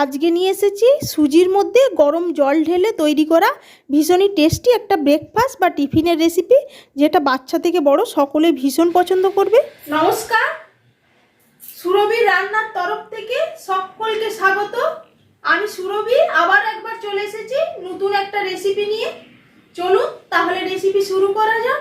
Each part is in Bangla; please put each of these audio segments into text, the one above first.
আজকে নিয়ে এসেছি সুজির মধ্যে গরম জল ঢেলে তৈরি করা ভীষণই টেস্টি একটা ব্রেকফাস্ট বা টিফিনের রেসিপি যেটা বাচ্চা থেকে বড় সকলে ভীষণ পছন্দ করবে। নমস্কার। সুরভি রান্নার তরফ থেকে সকলকে স্বাগত। আমি সুরভি, আবার একবার চলে এসেছি নতুন একটা রেসিপি নিয়ে। চলুন, তাহলে রেসিপি শুরু করা যাক।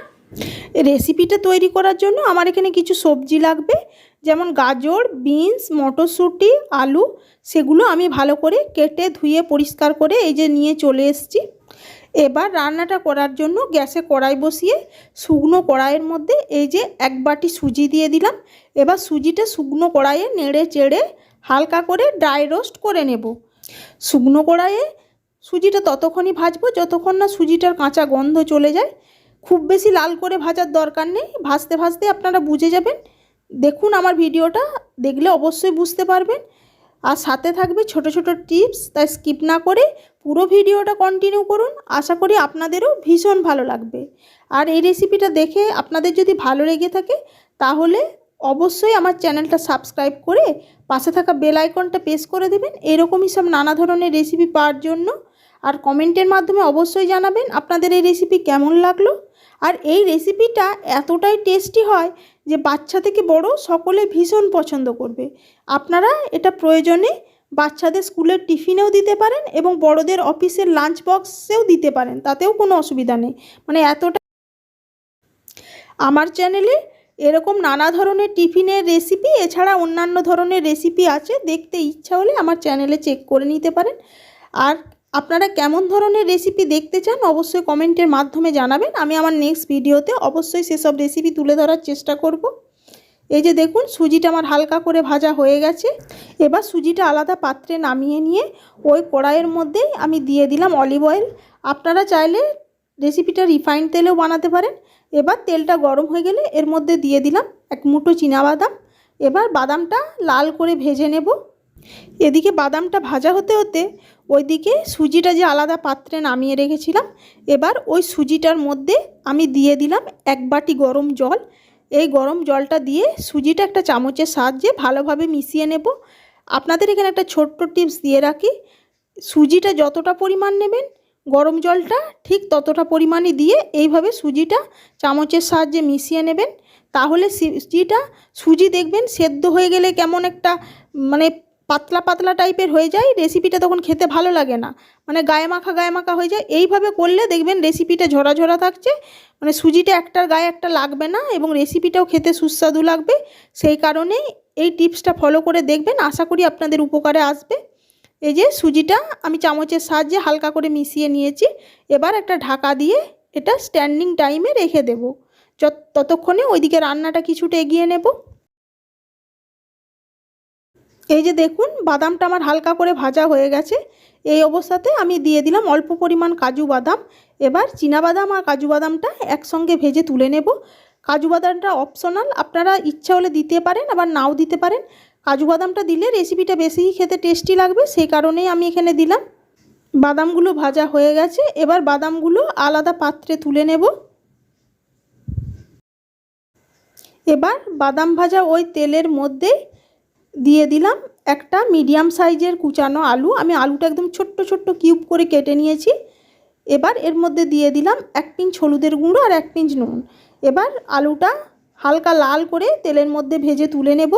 রেসিপিটা তৈরি করার জন্য আমার এখানে কিছু সবজি লাগবে, যেমন গাজর বিনস মটরশুঁটি, আলু, সেগুলো আমি ভালো করে কেটে ধুয়ে পরিষ্কার করে এই যে নিয়ে চলে এসেছি। এবার রান্নাটা করার জন্য গ্যাসে কড়াই বসিয়ে শুকনো কড়াইয়ের মধ্যে এই যে এক বাটি সুজি দিয়ে দিলাম। এবার সুজিটা শুকনো কড়াইয়ে নেড়ে চেড়ে হালকা করে ড্রাই রোস্ট করে নেব। শুকনো কড়াইয়ে সুজিটা ততক্ষণই ভাজবো, যতক্ষণ না সুজিটার কাঁচা গন্ধ চলে যায়। খুব বেশি লাল করে ভাজার দরকার নেই। ভাজতে ভাজতে আপনারা বুঝে যাবেন। দেখুন আমার ভিডিওটা, দেখলে অবশ্যই বুঝতে পারবেন। আর সাথে থাকবে ছোট ছোট টিপস, তাই স্কিপ না করে পুরো ভিডিওটা কন্টিনিউ করুন। আশা করি আপনাদেরও ভীষণ ভালো লাগবে। আর এই রেসিপিটা দেখে আপনাদের যদি ভালো লেগে থাকে, তাহলে অবশ্যই আমার চ্যানেলটা সাবস্ক্রাইব করে পাশে থাকা বেল আইকনটা প্রেস করে দেবেন। এরকমই সব নানা ধরনের রেসিপি পাওয়ার জন্য। আর কমেন্টের মাধ্যমে অবশ্যই জানাবেন আপনাদের এই রেসিপি কেমন লাগল। আর এই রেসিপিটা এতটাই টেস্টি হয় যে বাচ্চা থেকে বড় সকলে ভীষণ পছন্দ করবে। আপনারা এটা প্রয়োজনে বাচ্চাদের স্কুলের টিফিনেও দিতে পারেন এবং বড়দের অফিসের লাঞ্চ বক্সেও দিতে পারেন, তাতেও কোনো অসুবিধা নেই। মানে এতটা আমার চ্যানেলে এরকম নানা ধরনের টিফিনের রেসিপি এছাড়া অন্যান্য ধরনের রেসিপি আছে, দেখতে ইচ্ছা হলে আমার চ্যানেলে চেক করে নিতে পারেন। আর আপনারা কেমন ধরনের রেসিপি দেখতে চান অবশ্যই কমেন্টের মাধ্যমে জানাবেন। আমি আমার নেক্সট ভিডিওতে অবশ্যই সেসব রেসিপি তুলে ধরার চেষ্টা করব। এই যে দেখুন, সুজিটা আমার হালকা করে ভাজা হয়ে গেছে। এবার সুজিটা আলাদা পাত্রে নামিয়ে নিয়ে ওই কড়াইয়ের মধ্যেই আমি দিয়ে দিলাম অলিভ অয়েল আপনারা চাইলে রেসিপিটা রিফাইন্ড তেলেও বানাতে পারেন। এবার তেলটা গরম হয়ে গেলে এর মধ্যে দিয়ে দিলাম এক মুঠো বাদাম এবার বাদামটা লাল করে ভেজে নেব। এদিকে বাদামটা ভাজা হতে হতে ওইদিকে সুজিটা যে আলাদা পাত্রে নামিয়ে রেখেছিলাম, এবার ওই সুজিটার মধ্যে আমি দিয়ে দিলাম এক বাটি গরম জল। এই গরম জলটা দিয়ে সুজিটা একটা চামচের সাহায্যে ভালোভাবে মিশিয়ে নেব। আপনাদের এখানে একটা ছোট্ট টিপস দিয়ে রাখি, সুজিটা যতটা পরিমাণ নেবেন গরম জলটা ঠিক ততটা পরিমাণে দিয়ে এইভাবে সুজিটা চামচের সাহায্যে মিশিয়ে নেবেন। তাহলে সুজিটা, সুজি দেখবেন সেদ্ধ হয়ে গেলে কেমন একটা মানে পাতলা পাতলা টাইপের হয়ে যায় রেসিপিটা তখন খেতে ভালো লাগে না। মানে গায়ে মাখা গায়ে মাখা হয়ে যায়। এইভাবে করলে দেখবেন রেসিপিটা ঝরা ঝরা থাকছে। মানে সুজিটা একটার গায়ে একটা লাগবে না এবং রেসিপিটাও খেতে সুস্বাদু লাগবে। সেই কারণে এই টিপসটা ফলো করে দেখবেন। আশা করি আপনাদের উপকারে আসবে। এই যে সুজিটা আমি চামচের সাহায্যে হালকা করে মিশিয়ে নিয়েছি। এবার একটা ঢাকা দিয়ে এটা স্ট্যান্ডিং টাইমে রেখে দেবো। যত, ততক্ষণে ওইদিকে রান্নাটা কিছুটা এগিয়ে নেব। এই যে দেখুন, বাদামটা আমার হালকা করে ভাজা হয়ে গেছে। এই অবস্থাতে আমি দিয়ে দিলাম অল্প পরিমাণ কাজু বাদাম। এবার বাদাম আর কাজু বাদামটা একসঙ্গে ভেজে তুলে নেব। কাজু বাদামটা অপশনাল আপনারা ইচ্ছা হলে দিতে পারেন, আবার নাও দিতে পারেন। কাজু বাদামটা দিলে রেসিপিটা বেশি খেতে টেস্টি লাগবে, সেই কারণেই আমি এখানে দিলাম। বাদামগুলো ভাজা হয়ে গেছে, এবার বাদামগুলো আলাদা পাত্রে তুলে নেব। এবার বাদাম ভাজা ওই তেলের মধ্যে দিয়ে দিলাম একটা মিডিয়াম সাইজের কুচানো আলু। আমি আলুটা একদম ছোট্ট ছোট্ট কিউব করে কেটে নিয়েছি। এবার এর মধ্যে দিয়ে দিলাম এক পিঞ্চ হলুদের গুঁড়ো আর এক পিঞ্চ নুন। এবার আলুটা হালকা লাল করে তেলের মধ্যে ভেজে তুলে নেব।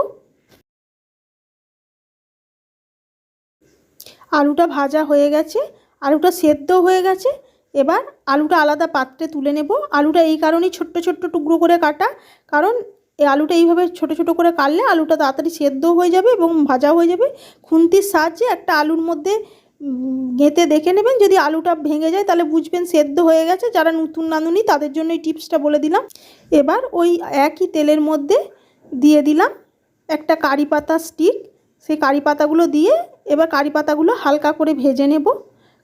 আলুটা ভাজা হয়ে গেছে, আলুটা সেদ্ধ হয়ে গেছে। এবার আলুটা আলাদা পাত্রে তুলে নেব। আলুটা এই কারণেই ছোট্ট ছোট্ট টুকরো করে কাটা, কারণ এই আলুটা এইভাবে ছোট ছোট করে কাটলে আলুটা তাড়াতাড়ি সেদ্ধ হয়ে যাবে এবং ভাজা হয়ে যাবে। খুন্তির সাহায্যে একটা আলুর মধ্যে গেঁথে দেখে নেবেন। যদি আলুটা ভেঙে যায় তাহলে বুঝবেন সেদ্ধ হয়ে গেছে। যারা নতুন রাঁধুনি তাদের জন্য এই টিপসটা বলে দিলাম। এবার ওই একই তেলের মধ্যে দিয়ে দিলাম একটা কারি পাতা স্টিক সেই কারি পাতাগুলো দিয়ে এবার কারি পাতাগুলো হালকা করে ভেজে নেব।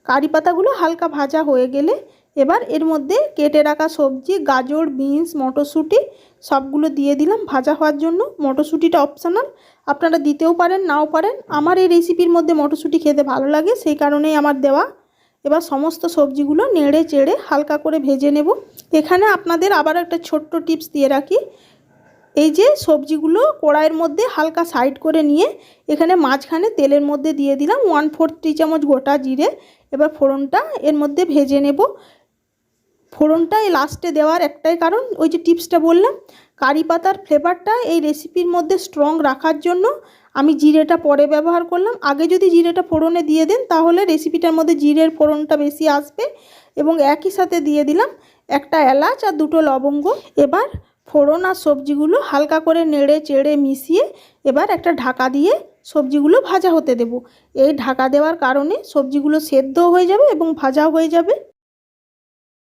কারি পাতাগুলো হালকা ভাজা হয়ে গেলে এবার এর মধ্যে কেটে রাখা সবজি, গাজর, বিনস, মটরশুঁটি সবগুলো দিয়ে দিলাম। ভাজা হওয়ার জন্য মটরশুঁটিটা অপশনাল আপনারা দিতেও পারেন, নাও পারেন। আমার এই রেসিপির মধ্যে মটরশুঁটি খেতে ভালো লাগে, সেই কারণেই আমার দেওয়া। এবার সমস্ত সবজিগুলো নেড়ে চেড়ে হালকা করে ভেজে নেব। এখানে আপনাদের আবার একটা ছোট্ট টিপস দিয়ে রাখি। এই যে সবজিগুলো কড়াইয়ের মধ্যে হালকা সাইড করে নিয়ে এখানে মাঝখানে তেলের মধ্যে দিয়ে দিলাম। ওয়ান ফোর্থ টি চামচ গোটা জিরে। এবার ফোড়নটা এর মধ্যে ভেজে নেব। ফোড়নটা এই লাস্টে দেওয়ার একটাই কারণ, ওই যে টিপসটা বললাম, কারি পাতার ফ্লেভারটা এই রেসিপির মধ্যে স্ট্রং রাখার জন্য আমি জিরেটা পরে ব্যবহার করলাম। আগে যদি জিরেটা ফোড়নে দিয়ে দেন, তাহলে রেসিপিটার মধ্যে জিরের ফোড়নটা বেশি আসবে এবং একই সাথে দিয়ে দিলাম একটা এলাচ আর দুটো লবঙ্গ। এবার ফোড়ন আর সবজিগুলো হালকা করে নেড়ে চেড়ে মিশিয়ে এবার একটা ঢাকা দিয়ে সবজিগুলো ভাজা হতে দেব। এই ঢাকা দেওয়ার কারণে সবজিগুলো সেদ্ধ হয়ে যাবে এবং ভাজা হয়ে যাবে।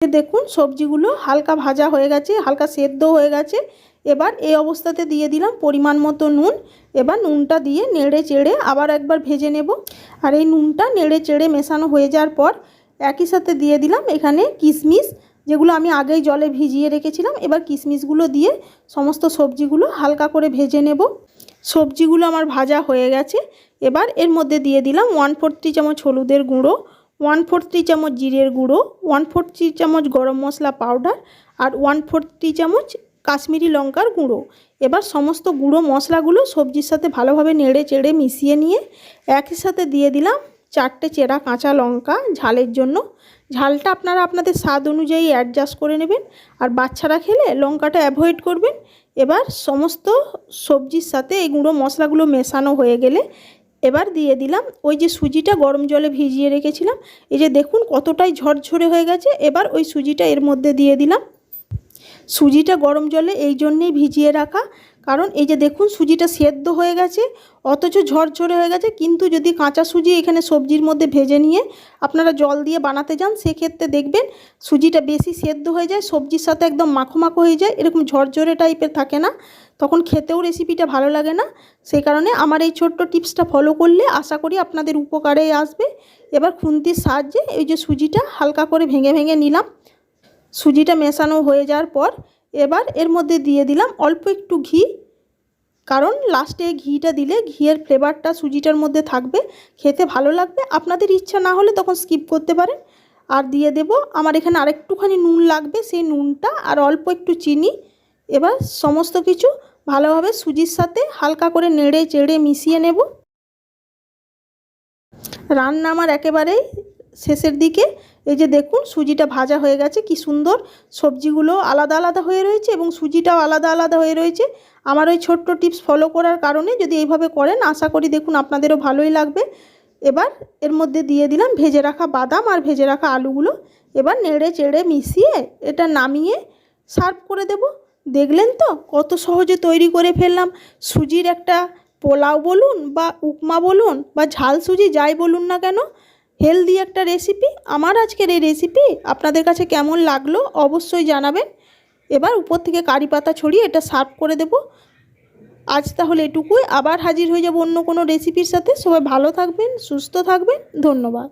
দেখুন সবজিগুলো হালকা ভাজা হয়ে গেছে, হালকা সেদ্ধ হয়ে গেছে। এবার এই অবস্থাতে দিয়ে দিলাম পরিমাণ মতো নুন। এবার নুনটা দিয়ে নেড়ে চেড়ে আবার একবার ভেজে নেব। আর এই নুনটা নেড়ে চেড়ে মেশানো হয়ে যাওয়ার পর একই সাথে দিয়ে দিলাম এখানে কিশমিশ, যেগুলো আমি আগেই জলে ভিজিয়ে রেখেছিলাম। এবার কিশমিশগুলো দিয়ে সমস্ত সবজিগুলো হালকা করে ভেজে নেব। সবজিগুলো আমার ভাজা হয়ে গেছে। এবার এর মধ্যে দিয়ে দিলাম ওয়ান ফোর্থ চামচ হলুদের গুঁড়ো। ওয়ান ফোর্থ চামচ জিরের গুঁড়ো ওয়ান ফোর্থ চামচ গরম মশলা পাউডার আর ওয়ান ফোর্থ চামচ কাশ্মীরি লঙ্কার গুঁড়ো। এবার সমস্ত গুঁড়ো মশলাগুলো সবজির সাথে ভালোভাবে নেড়ে চেড়ে মিশিয়ে নিয়ে একই সাথে দিয়ে দিলাম চারটে চেরা কাঁচা লঙ্কা ঝালের জন্য। ঝালটা আপনারা আপনাদের স্বাদ অনুযায়ী অ্যাডজাস্ট করে নেবেন আর বাচ্চারা খেলে লঙ্কাটা অ্যাভয়েড করবেন। এবার সমস্ত সবজির সাথে এই গুঁড়ো মশলাগুলো মেশানো হয়ে গেলে এবার দিয়ে দিলাম ওই যে সুজিটা গরম জলে ভিজিয়ে রেখেছিলাম। এই যে দেখুন কতটাই ঝরঝরে হয়ে গেছে। এবার ওই সুজিটা এর মধ্যে দিয়ে দিলাম। সুজিটা গরম জলে এই জন্যেই ভিজিয়ে রাখা। কারণ এই যে দেখুন সুজিটা সেদ্ধ হয়ে গেছে, অথচ ঝরঝরে হয়ে গেছে, কিন্তু যদি কাঁচা সুজি এখানে সবজির মধ্যে ভেজে নিয়ে আপনারা জল দিয়ে বানাতে যান, সেক্ষেত্রে দেখবেন সুজিটা বেশি সেদ্ধ হয়ে যায়, সবজির সাথে একদম মাখো মাখো হয়ে যায়, এরকম ঝরঝরে টাইপের থাকে না, তখন খেতেও রেসিপিটা ভালো লাগে না। সেই কারণে আমার এই ছোট্ট টিপসটা ফলো করলে আশা করি আপনাদের উপকারে আসবে। এবার খুন্তির সাহায্যে এই যে সুজিটা হালকা করে ভেঙে ভেঙে নিলাম। সুজিটা মেশানো হয়ে যাওয়ার পর এবার এর মধ্যে দিয়ে দিলাম অল্প একটু ঘি। কারণ লাস্টে ঘিটা দিলে ঘিয়ের ফ্লেভারটা সুজিটার মধ্যে থাকবে, খেতে ভালো লাগবে। আপনাদের ইচ্ছা না হলে তখন স্কিপ করতে পারেন। আর দিয়ে দেব আমার এখানে আরেকটুখানি নুন লাগবে, সেই নুনটা আর অল্প একটু চিনি। এবার সমস্ত কিছু ভালোভাবে সুজির সাথে হালকা করে নেড়ে চেড়ে মিশিয়ে নেব। রান্না আমার একেবারেই শেষের দিকে, এই যে দেখুন সুজিটা ভাজা হয়ে গেছে, কি সুন্দর। সবজিগুলো আলাদা আলাদা হয়ে রয়েছে এবং সুজিটাও আলাদা আলাদা হয়ে রয়েছে। আমার ওই ছোট্ট টিপস ফলো করার কারণে যদি এইভাবে করেন, আশা করি দেখুন আপনাদেরও ভালোই লাগবে। এবার এর মধ্যে দিয়ে দিলাম ভেজে রাখা বাদাম আর ভেজে রাখা আলুগুলো। এবার নেড়ে চেড়ে মিশিয়ে এটা নামিয়ে সার্ভ করে দেব। দেখলেন তো কত সহজে তৈরি করে ফেললাম। সুজির একটা পোলাও বলুন বা উপমা বলুন বা ঝাল সুজি যাই বলুন না কেন হেলদি একটা রেসিপি আমার আজকের এই রেসিপি আপনাদের কাছে কেমন লাগল অবশ্যই জানাবেন। এবার উপর থেকে কারি পাতা ছড়িয়ে এটা সার্ভ করে দেব। আজ তাহলে এটুকুই। আবার হাজির হয়ে যাব অন্য কোনো রেসিপির সাথে। সবাই ভালো থাকবেন, সুস্থ থাকবেন। ধন্যবাদ।